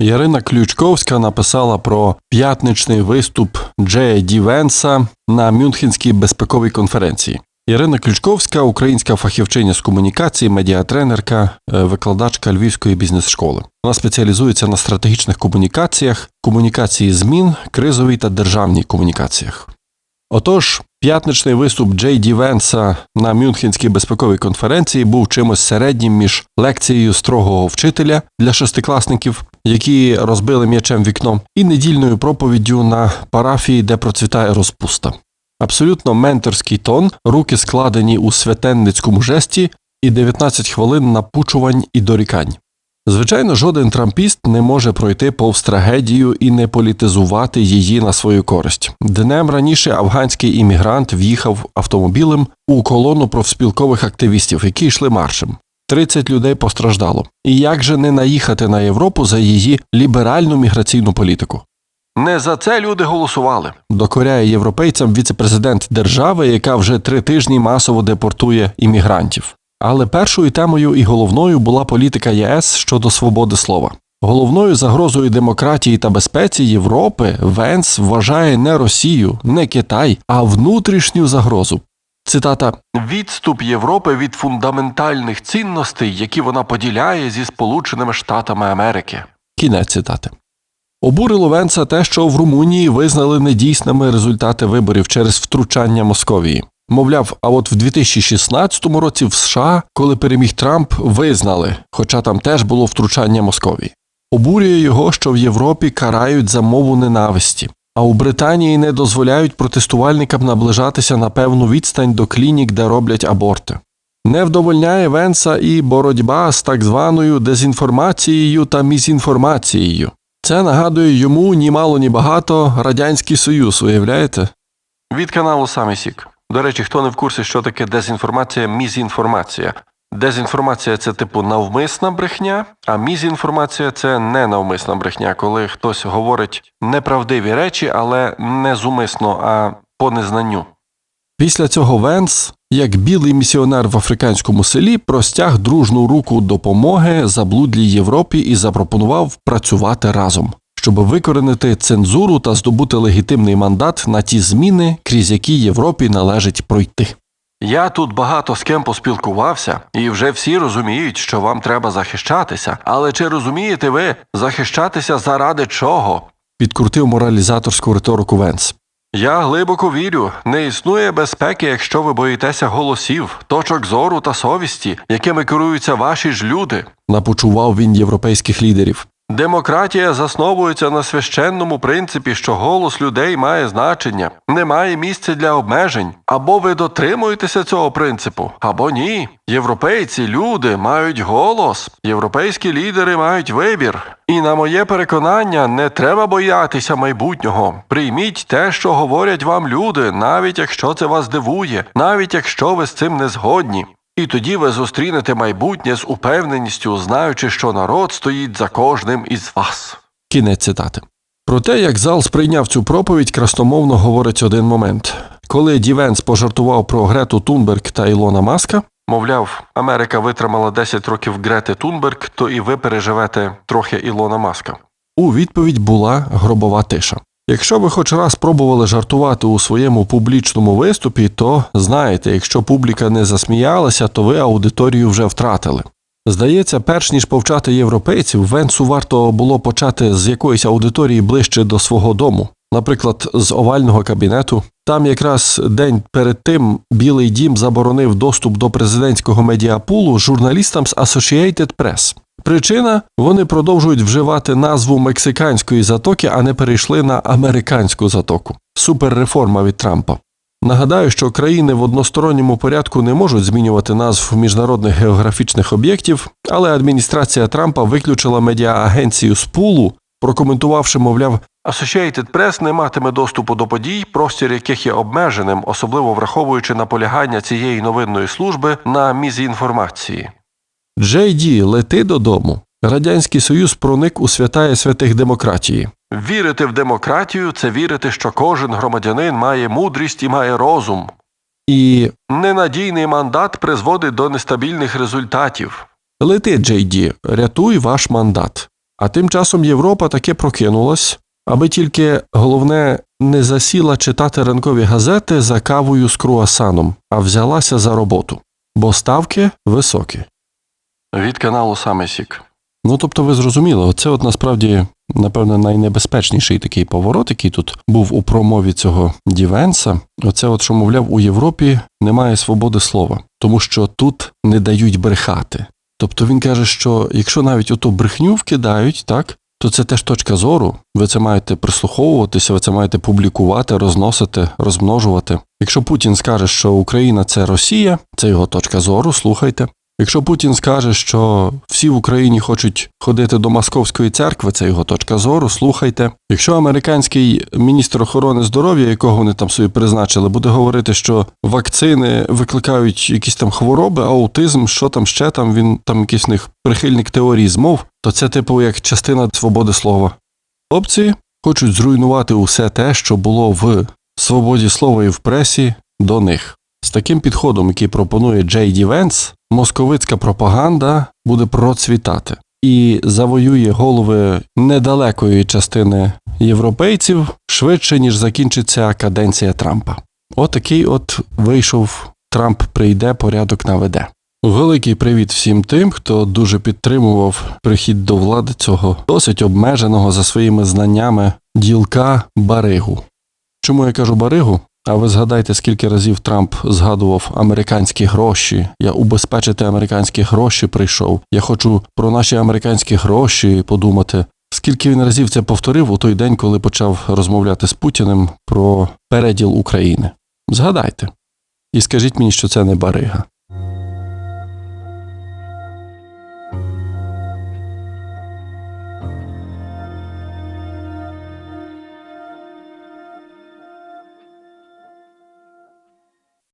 Ярина Ключковська написала про п'ятничний виступ Джея Ді Венса на Мюнхенській безпековій конференції. Ярина Ключковська, українська фахівчиня з комунікації, медіатренерка, е, викладачка Львівської бізнес-школи. Вона спеціалізується на стратегічних комунікаціях, комунікації змін, кризовій та державній комунікаціях. Отож, п'ятничний виступ Джей Ді Венса на Мюнхенській безпековій конференції був чимось середнім між лекцією строгого вчителя для шестикласників, які розбили м'ячем вікно, і недільною проповіддю на парафії, де процвітає розпуста. Абсолютно менторський тон, руки складені у святенницькому жесті і 19 хвилин напучувань і дорікань. Звичайно, жоден трампіст не може пройти повз трагедію і не політизувати її на свою користь. Днем раніше афганський іммігрант в'їхав автомобілем у колону профспілкових активістів, які йшли маршем. 30 людей постраждало. І як же не наїхати на Європу за її ліберальну міграційну політику? Не за це люди голосували. Докоряє європейцям віцепрезидент держави, яка вже три тижні масово депортує іммігрантів. Але першою темою і головною була політика ЄС щодо свободи слова. Головною загрозою демократії та безпеці Європи Венс вважає не Росію, не Китай, а внутрішню загрозу. Цитата Відступ Європи від фундаментальних цінностей, які вона поділяє зі Сполученими Штатами Америки. Кінець цитати. Обурило Венса те, що в Румунії визнали недійсними результати виборів через втручання Московії. Мовляв, а от в 2016 році в США, коли переміг Трамп, визнали, хоча там теж було втручання Московії. Обурює його, що в Європі карають за мову ненависті, а у Британії не дозволяють протестувальникам наближатися на певну відстань до клінік, де роблять аборти. Не вдовольняє Венса і боротьба з так званою дезінформацією та мізінформацією. Це нагадує йому ні мало, ні багато Радянський Союз, уявляєте? Від каналу Самі Сік. До речі, хто не в курсі, що таке дезінформація, мізінформація. Дезінформація це типу навмисна брехня, а мізінформація це ненавмисна брехня, коли хтось говорить неправдиві речі, але не зумисно, а по незнанню. Після цього Венс, як білий місіонер в африканському селі, простяг дружну руку допомоги заблудлій Європі і запропонував працювати разом, щоб викоренити цензуру та здобути легітимний мандат на ті зміни, крізь які Європі належить пройти. Я тут багато з ким поспілкувався, і вже всі розуміють, що вам треба захищатися. Але чи розумієте ви захищатися заради чого? підкрутив моралізаторську риторику Венс. Я глибоко вірю, не існує безпеки, якщо ви боїтеся голосів, точок зору та совісті, якими керуються ваші ж люди, напочував він європейських лідерів. Демократія засновується на священному принципі, що голос людей має значення, немає місця для обмежень. Або ви дотримуєтеся цього принципу, або ні. Європейці, люди мають голос, європейські лідери мають вибір. І на моє переконання, не треба боятися майбутнього. Прийміть те, що говорять вам люди, навіть якщо це вас дивує, навіть якщо ви з цим не згодні. І тоді ви зустрінете майбутнє з упевненістю, знаючи, що народ стоїть за кожним із вас. Кінець цитати. Про те, як зал сприйняв цю проповідь, красномовно говорить один момент. Коли Дівенс пожартував про Грету Тунберг та Ілона Маска, мовляв, Америка витримала 10 років Грети Тунберг, то і ви переживете трохи Ілона Маска. У відповідь була гробова тиша. Якщо ви хоч раз пробували жартувати у своєму публічному виступі, то знаєте, якщо публіка не засміялася, то ви аудиторію вже втратили. Здається, перш ніж повчати європейців, Венсу варто було почати з якоїсь аудиторії ближче до свого дому, наприклад, з овального кабінету. Там якраз день перед тим Білий Дім заборонив доступ до президентського медіапулу журналістам з Associated Press. Причина вони продовжують вживати назву мексиканської затоки, а не перейшли на американську затоку. Суперреформа від Трампа. Нагадаю, що країни в односторонньому порядку не можуть змінювати назв міжнародних географічних об'єктів, але адміністрація Трампа виключила медіа-агенцію з пулу, прокоментувавши, мовляв, Associated Press не матиме доступу до подій, простір яких є обмеженим, особливо враховуючи наполягання цієї новинної служби на мізінформації. Джей Ді, лети додому. Радянський Союз проник у святає святих демократії. Вірити в демократію це вірити, що кожен громадянин має мудрість і має розум. І ненадійний мандат призводить до нестабільних результатів. Лети, Джей Ді, рятуй ваш мандат. А тим часом Європа таки прокинулась, аби тільки головне не засіла читати ранкові газети за кавою з круасаном, а взялася за роботу. Бо ставки високі. Від каналу Саме Сік. Ну тобто, ви зрозуміли, оце от насправді, напевно, найнебезпечніший такий поворот, який тут був у промові цього Дівенса. Оце, от, що, мовляв, у Європі немає свободи слова, тому що тут не дають брехати. Тобто він каже, що якщо навіть ото брехню вкидають, так, то це теж точка зору. Ви це маєте прислуховуватися, ви це маєте публікувати, розносити, розмножувати. Якщо Путін скаже, що Україна це Росія, це його точка зору, слухайте. Якщо Путін скаже, що всі в Україні хочуть ходити до Московської церкви, це його точка зору, слухайте. Якщо американський міністр охорони здоров'я, якого вони там собі призначили, буде говорити, що вакцини викликають якісь там хвороби, аутизм, що там ще там, він там якийсь в них прихильник теорії змов, то це типу як частина свободи слова. Хлопці хочуть зруйнувати усе те, що було в свободі слова і в пресі до них. З таким підходом, який пропонує Джей Ді Венс, московицька пропаганда буде процвітати і завоює голови недалекої частини європейців швидше, ніж закінчиться каденція Трампа. Отакий от вийшов Трамп прийде, порядок наведе. Великий привіт всім тим, хто дуже підтримував прихід до влади цього досить обмеженого за своїми знаннями ділка Баригу. Чому я кажу Баригу? А ви згадайте, скільки разів Трамп згадував американські гроші. Я убезпечити американські гроші прийшов. Я хочу про наші американські гроші подумати. Скільки він разів це повторив у той день, коли почав розмовляти з Путіним про переділ України? Згадайте. І скажіть мені, що це не барига.